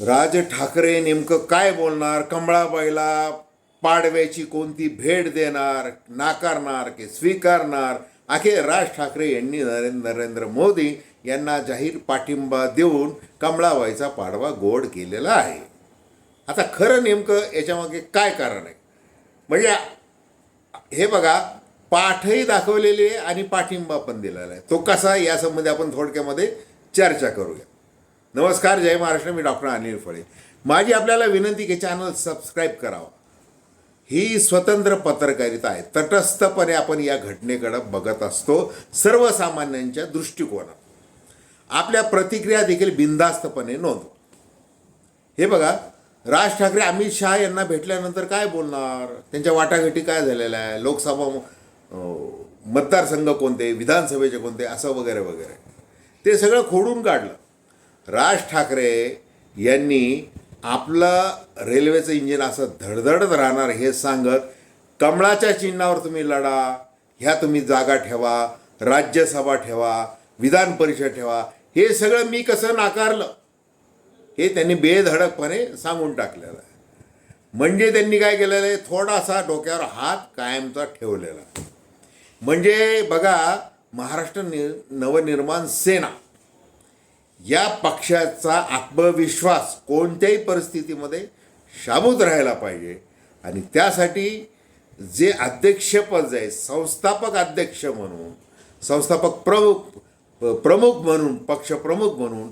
राज ठाकरे नेमकं काय बोलणार? कमळाबाईला पाडव्याची कोणती भेट देणार? नाकारणार की स्वीकारणार? अखेर राज ठाकरे यांनी नरेंद्र नरेंद्र मोदी यांना जाहीर पाठिंबा देऊन कमळाबाईचा पाडवा गोड केलेला आहे. आता खरं नेमकं याच्यामागे काय कारण आहे? म्हणजे हे बघा पाठही दाखवलेली आहे आणि पाठिंबा पण दिलेला आहे. तो कसा यासंबंधी आपण थोडक्यामध्ये चर्चा करूया. नमस्कार जय महाराष्ट्र मी डॉक्टर अनिल फळे. माझी आपल्याला विनंती की चॅनल सबस्क्राईब करावं. ही स्वतंत्र पत्रकारिता आहे. तटस्थपणे आपण या घटनेकडे बघत असतो सर्वसामान्यांच्या दृष्टिकोनात. आपल्या प्रतिक्रिया देखील बिनधास्तपणे नोंदव. हे बघा राज ठाकरे अमित शहा यांना भेटल्यानंतर काय बोलणार? त्यांच्या वाटाघाटी काय झालेल्या आहे लोकसभा मतदारसंघ कोणते? विधानसभेचे कोणते? असं वगैरे वगैरे. ते सगळं खोडून काढलं. राज ठाकरे यांनी आपलं रेल्वेचं इंजिन असं धडधडत राहणार हे सांगत कमळाच्या चिन्हावर तुम्ही लढा ह्या तुम्ही जागा ठेवा राज्यसभा ठेवा विधान परिषद ठेवा हे सगळं मी कसं नाकारलं? हे त्यांनी बेधडकपणे सांगून टाकलेलं आहे. म्हणजे त्यांनी काय केलेलं आहे? थोडासा डोक्यावर हात कायमचा ठेवलेला म्हणजे बघा महाराष्ट्र नि नवनिर्माण सेना या पक्षाचा आत्मविश्वास कोणत्याही परिस्थितीमध्ये शाबूत राहायला पाहिजे. आणि त्यासाठी जे अध्यक्षपद आहे संस्थापक अध्यक्ष म्हणून संस्थापक प्रमुख प्रमुख म्हणून पक्षप्रमुख म्हणून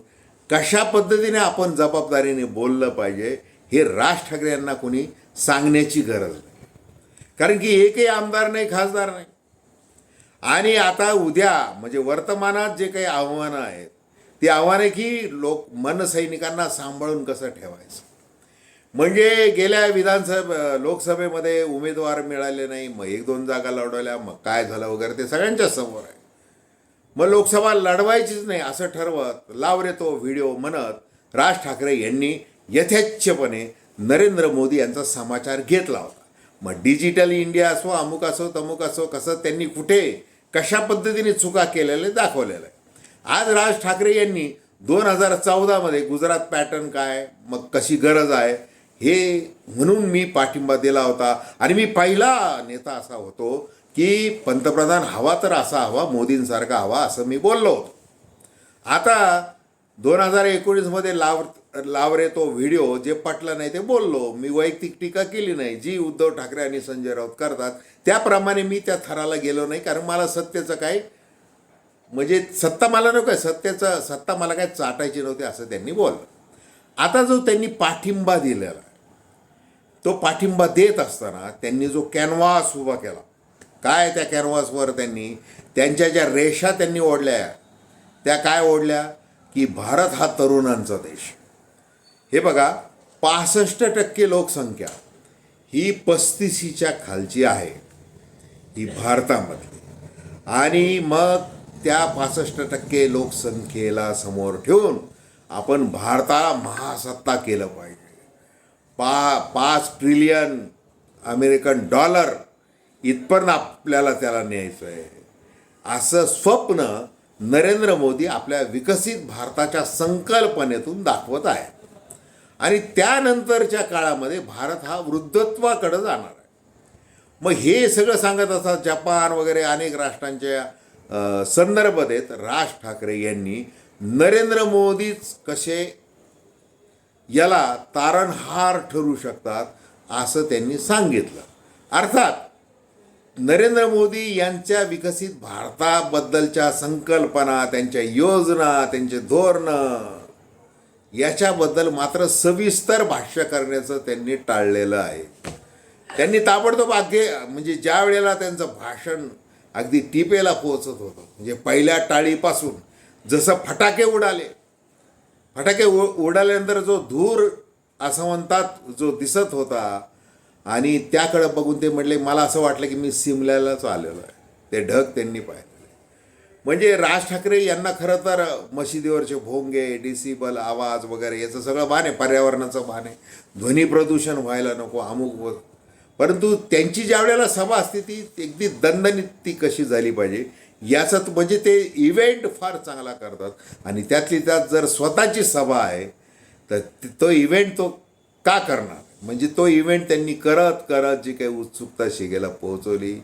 कशा पद्धतीने आपण जबाबदारीने बोललं पाहिजे हे राज ठाकरे यांना कोणी सांगण्याची गरज नाही. कारण की एकही आमदार नाही खासदार नाही. आणि आता उद्या म्हणजे वर्तमानात जे काही आव्हानं आहेत ती आव्हाने की लोक मनसैनिकांना सांभाळून कसं ठेवायचं? म्हणजे गेल्या विधानसभा लोकसभेमध्ये उमेदवार मिळाले नाही मग एक दोन जागा लढवल्या मग काय झालं वगैरे ते सगळ्यांच्या समोर आहे. मग लोकसभा लढवायचीच नाही असं ठरवत लाव रे तो व्हिडिओ म्हणत राज ठाकरे यांनी यथेच्छपणे नरेंद्र मोदी यांचा समाचार घेतला होता. मग डिजिटल इंडिया असो अमुक असो तमुक असो कसं त्यांनी कुठे कशा पद्धतीने चुका केलेल्या दाखवलेलं आहे आज राज ठाकरे यांनी दोन हजार चौदामध्ये गुजरात पॅटर्न काय मग कशी गरज आहे हे म्हणून मी पाठिंबा दिला होता. आणि मी पहिला नेता असा होतो की पंतप्रधान हवा तर असा हवा मोदींसारखा हवा असं मी बोललो होतो. आता दोन हजार एकोणीसमध्ये लाव लावरे तो व्हिडिओ जे पटला नाही ते बोललो. मी वैयक्तिक टीका केली नाही. जी उद्धव ठाकरे आणि संजय राऊत करतात त्याप्रमाणे मी त्या थराला गेलो नाही कारण मला सत्तेचं काय म्हणजे सत्ता मला नको आहे. सत्तेचं सत्ता मला काय चाटायची नव्हती असं त्यांनी बोललं. आता जो त्यांनी पाठिंबा दिलेला तो पाठिंबा देत असताना त्यांनी जो कॅनव्हास उभा केला काय त्या कॅनव्हासवर त्यांनी त्यांच्या ज्या रेषा त्यांनी ओढल्या त्या काय ओढल्या? की भारत हा तरुणांचा देश हे बघा पासष्ट टक्के लोकसंख्या ही पस्तीसीच्या खालची आहे ही भारतामधली. आणि मग त्या पासष्ट टक्के लोकसंख्येला समोर ठेवून आपण भारताला महासत्ता केलं पाहिजे. पा पाच ट्रिलियन अमेरिकन डॉलर इथपर्यंत आपल्याला त्याला न्यायचं आहे. असं स्वप्न नरेंद्र मोदी आपल्या विकसित भारताच्या संकल्पनेतून दाखवत आहे आणि त्यानंतरच्या काळामध्ये भारत हा वृद्धत्वाकडे जाणार आहे. मग हे सगळं सांगत असतात जपान वगैरे अनेक राष्ट्रांच्या संदर्भ देत राज ठाकरे यांनी नरेंद्र मोदीच कसे याला तारणहार ठरू शकतात असं त्यांनी सांगितलं. अर्थात नरेंद्र मोदी यांच्या विकसित भारताबद्दलच्या संकल्पना त्यांच्या योजना त्यांचे धोरणं याच्याबद्दल मात्र सविस्तर भाष्य करण्याचं त्यांनी टाळलेलं आहे. त्यांनी ताबडतोब अगदी म्हणजे ज्या वेळेला त्यांचं भाषण अगदी टिपेला पोहोचत होतो. म्हणजे पहिल्या टाळीपासून जसं फटाके उडाले फटाके उ उडाल्यानंतर जो धूर असं म्हणतात जो दिसत होता आणि त्याकडं बघून ते म्हटले मला असं वाटलं की मी सिमल्यालाच आलेलो आहे. ते ढग त्यांनी पाहिले म्हणजे राज ठाकरे यांना खरं तर मशिदीवरचे भोंगे डिसिबल आवाज वगैरे याचं सगळं भान आहे पर्यावरणाचं भान आहे ध्वनी प्रदूषण व्हायला नको अमुक परंतु त्यांची ज्या वेळेला सभा असते ती अगदी दणदणीत ती कशी झाली पाहिजे याचं म्हणजे ते इव्हेंट फार चांगला करतात. आणि त्यातली त्यात जर स्वतःची सभा आहे तर तो इव्हेंट तो का करणार? म्हणजे तो इव्हेंट त्यांनी करत करत जी काही उत्सुकता शिगेला पोहोचवली.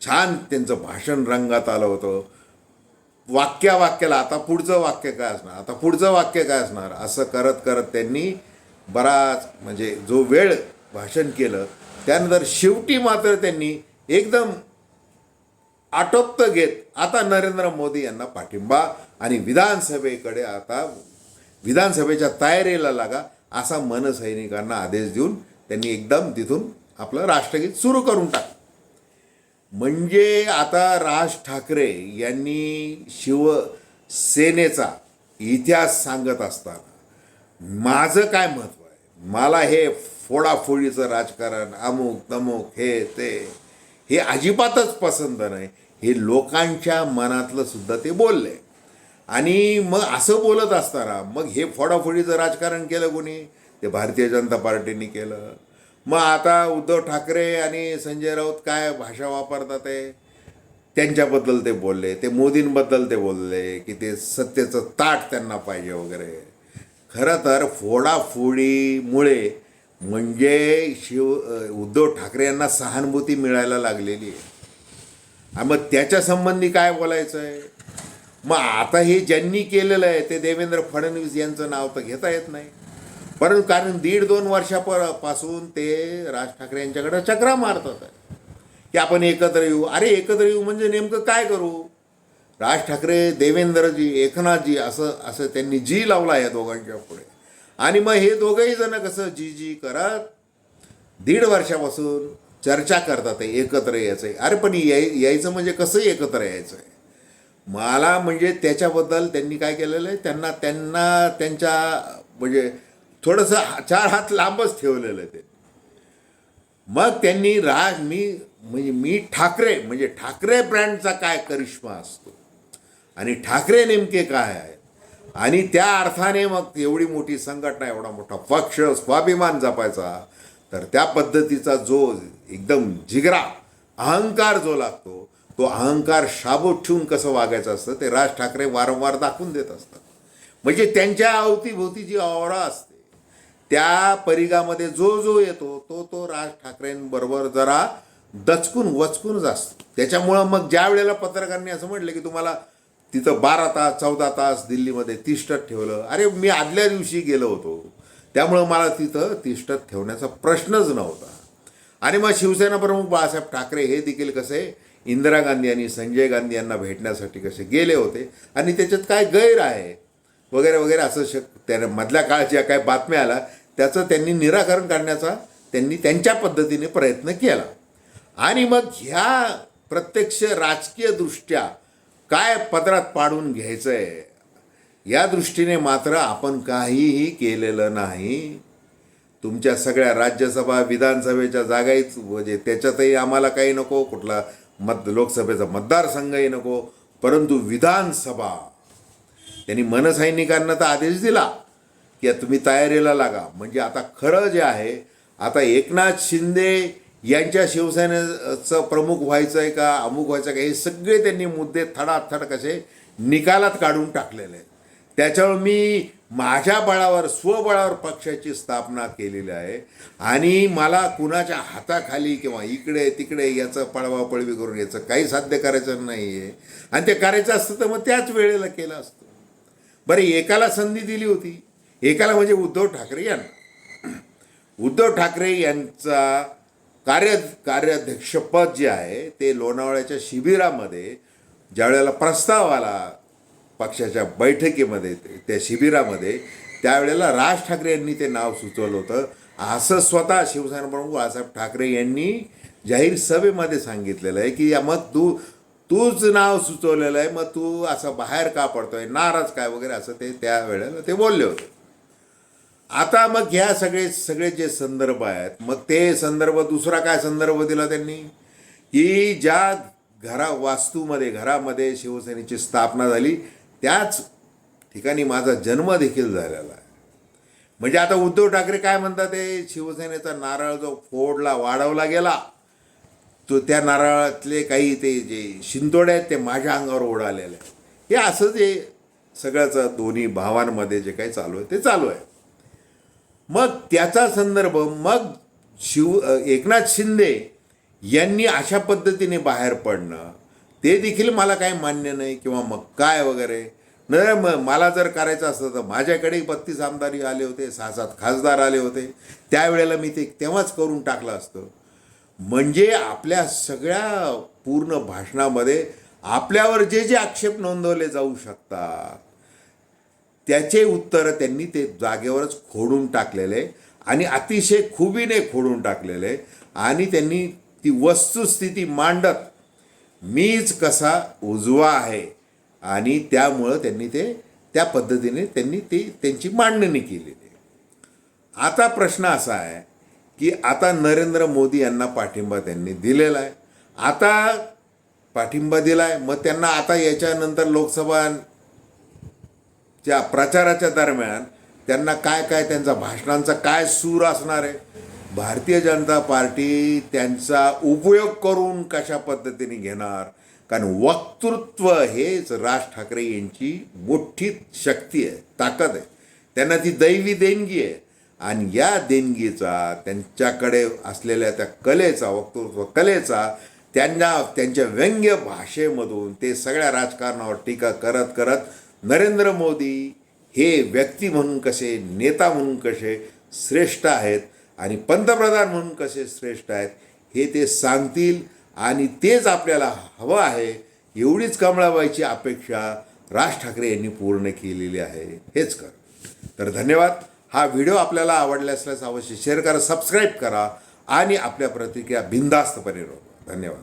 छान त्यांचं भाषण रंगात आलं होतं. वाक्या वाक्याला आता पुढचं वाक्य काय असणार? आता पुढचं वाक्य काय असणार? असं करत करत त्यांनी बराच म्हणजे जो वेळ भाषण केलं त्यानंतर शेवटी मात्र त्यांनी एकदम आटोपत घेत आता नरेंद्र मोदी यांना पाठिंबा आणि विधानसभेकडे आता विधानसभेच्या तयारीला लागा असा मनसैनिकांना आदेश देऊन त्यांनी एकदम तिथून आपलं राष्ट्रगीत सुरू करून टाक म्हणजे आता राज ठाकरे यांनी शिवसेनेचा इतिहास सांगत असताना माझं काय महत्त्व मला हे फोडाफोडीचं राजकारण अमुक तमुक हे ते हे अजिबातच पसंत नाही. हे लोकांच्या मनातलं सुद्धा ते बोलले. आणि मग असं बोलत असताना मग हे फोडाफोडीचं राजकारण केलं कोणी? ते भारतीय जनता पार्टीने केलं. मग आता उद्धव ठाकरे आणि संजय राऊत काय भाषा वापरतात आहे त्यांच्याबद्दल ते बोलले ते मोदींबद्दल ते बोलले की ते सत्तेचं ताट त्यांना पाहिजे वगैरे. खरं तर फोडाफोडीमुळे म्हणजे शिव उद्धव ठाकरे यांना सहानुभूती मिळायला लागलेली आहे. मग त्याच्या संबंधी काय बोलायचं आहे? मग आता हे ज्यांनी केलेलं आहे ते देवेंद्र फडणवीस यांचं नाव तर घेता येत नाही. परंतु कारण दीड दोन वर्षापरपासून ते राज ठाकरे यांच्याकडे चक्रा मारतात. की आपण एकत्र येऊ. अरे एकत्र येऊ म्हणजे नेमकं काय करू? राज ठाकरे देवेंद्रजी एकनाथजी असं असं त्यांनी जी लावला या दोघांच्या पुढे. आणि मग हे दोघंही जण कसं जी जी करत दीड वर्षापासून चर्चा करतात एकत्र यायचं आहे अरे पण याय यायचं म्हणजे कसं एकत्र यायचं आहे मला म्हणजे त्याच्याबद्दल त्यांनी काय केलेलं आहे? त्यांना त्यांना त्यांच्या म्हणजे थोडंसं हा- चार हात लांबच ठेवलेलं आहे ते. मग त्यांनी राज मी म्हणजे मी ठाकरे म्हणजे ठाकरे ब्रँडचा काय करिश्मा असतो? आणि ठाकरे नेमके काय आहेत आणि त्या अर्थाने मग एवढी मोठी संघटना एवढा मोठा पक्ष स्वाभिमान जपायचा तर त्या पद्धतीचा जो एकदम जिगरा अहंकार जो लागतो तो अहंकार शाबूत ठेवून कसं वागायचं असतं ते राज ठाकरे वारंवार दाखवून देत असतात. म्हणजे त्यांच्या अवतीभोवती जी आवरा असते त्या परिघामध्ये जो जो येतो तो तो राज ठाकरेंबरोबर जरा दचकून वचकूनच असतो त्याच्यामुळं मग ज्या वेळेला पत्रकारांनी असं म्हटलं की तुम्हाला तिथं बारा तास चौदा तास दिल्लीमध्ये तिष्ठत ठेवलं. अरे मी आदल्या दिवशी गेलो होतो. त्यामुळं मला तिथं तिष्ठत ठेवण्याचा प्रश्नच नव्हता. आणि मग शिवसेना प्रमुख बाळासाहेब ठाकरे हे देखील कसे इंदिरा गांधी आणि संजय गांधी यांना भेटण्यासाठी कसे गेले होते. आणि त्याच्यात काय गैर आहे? वगैरे वगैरे असं शक त्या मधल्या काळात ज्या काय बातम्या आल्या त्याचं त्यांनी निराकरण करण्याचा त्यांनी त्यांच्या पद्धतीने प्रयत्न केला. आणि मग ह्या प्रत्यक्ष राजकीयदृष्ट्या काय पत्रात पाडून घ्यायचं आहे या दृष्टीने मात्र आपण काहीही केलेलं नाही. तुमच्या सगळ्या राज्यसभा विधानसभेच्या जागाहीच म्हणजे त्याच्यातही आम्हाला काही नको कुठला मत लोकसभेचा मतदारसंघही नको. परंतु विधानसभा त्यांनी मनसैनिकांना तर आदेश दिला की तुम्ही तयारीला लागा. म्हणजे आता खरं जे आहे आता एकनाथ शिंदे यांच्या शिवसेनेचं प्रमुख व्हायचं आहे का अमुक व्हायचं का हे सगळे त्यांनी मुद्दे थडाथड कसे निकालात काढून टाकलेले आहेत. त्याच्यामुळे मी माझ्या बळावर स्वबळावर पक्षाची स्थापना केलेली आहे. आणि मला कुणाच्या हाताखाली किंवा इकडे तिकडे याचं पळवापळवी करून याचं काही साध्य करायचं नाही आहे आणि ते करायचं असतं तर मग त्याच वेळेला केलं असतं. बरं एकाला संधी दिली होती. एकाला म्हणजे उद्धव ठाकरे यांना. उद्धव ठाकरे यांचा कार्य कार्याध्यक्षपद जे आहे ते लोणावळ्याच्या शिबिरामध्ये ज्यावेळेला प्रस्ताव आला पक्षाच्या बैठकीमध्ये त्या शिबिरामध्ये त्यावेळेला राज ठाकरे यांनी ते नाव सुचवलं होतं. असं स्वतः शिवसेना प्रमुख बाळासाहेब ठाकरे यांनी जाहीर सभेमध्ये सांगितलेलं आहे की या मग तू तूच नाव सुचवलेलं आहे मग तू असं बाहेर का पडतोय? नाराज काय? वगैरे असं ते त्यावेळेला ते बोलले होते. आता मग ह्या सगळे सगळे जे संदर्भ आहेत मग ते संदर्भ दुसरा काय संदर्भ दिला त्यांनी? की ज्या घरा वास्तूमध्ये घरामध्ये शिवसेनेची स्थापना झाली त्याच ठिकाणी माझा जन्म देखील झालेला आहे. म्हणजे आता उद्धव ठाकरे काय म्हणतात ते? शिवसेनेचा नारळ जो फोडला वाढवला गेला तो त्या नारळातले काही ते जे शिंतोडे आहेत ते माझ्या अंगावर ओढालेले हे असं जे सगळ्याचं दोन्ही भावांमध्ये जे काही चालू आहे ते चालू आहे. मग त्याचा संदर्भ मग शिव एकनाथ शिंदे यांनी अशा पद्धतीने बाहेर पडणं ते देखील मला काही मान्य नाही किंवा मग काय वगैरे. नाही मग मला जर करायचं असतं तर माझ्याकडे बत्तीस आमदारी आले होते सहा सात खासदार आले होते. त्यावेळेला मी ते तेव्हाच करून टाकलं असतं. म्हणजे आपल्या सगळ्या पूर्ण भाषणामध्ये आपल्यावर जे जे आक्षेप नोंदवले जाऊ शकतात त्याचे उत्तर त्यांनी ते जागेवरच खोडून टाकलेले आणि अतिशय खुबीने खोडून टाकलेले आणि त्यांनी ती वस्तुस्थिती मांडत मीच कसा उजवा आहे. आणि त्यामुळं त्यांनी ते त्या पद्धतीने त्यांनी ती त्यांची मांडणी केलेली आता प्रश्न असा आहे की आता नरेंद्र मोदी यांना पाठिंबा त्यांनी दिलेला आहे. आता पाठिंबा दिला आहे मग त्यांना आता याच्यानंतर लोकसभा त्या प्रचाराच्या दरम्यान त्यांना काय काय त्यांचा भाषणांचा काय सूर असणार आहे? भारतीय जनता पार्टी त्यांचा उपयोग करून कशा पद्धतीने घेणार? कारण वक्तृत्व हेच राज ठाकरे यांची मोठी शक्ती आहे ताकद आहे. त्यांना ती दैवी देणगी आहे. आणि या देणगीचा त्यांच्याकडे असलेल्या त्या कलेचा वक्तृत्व कलेचा त्यांना त्यांच्या व्यंग्य भाषेमधून ते सगळ्या राजकारणावर टीका करत करत नरेंद्र मोदी हे व्यक्ती म्हणून कसे नेता म्हणून कसे श्रेष्ठ आहेत आणि पंतप्रधान म्हणून कसे श्रेष्ठ आहेत हे ते सांगतील आणि तेच आपल्याला हवं आहे एवढीच कमळाबाईची अपेक्षा राज ठाकरे यांनी पूर्ण केलेली आहे. हेच कर. तर धन्यवाद. हा व्हिडिओ आपल्याला आवडला असल्यास अवश्य शेअर करा सबस्क्राईब करा आणि आपल्या प्रतिक्रिया बिनधास्तपणे नोंदवा धन्यवाद.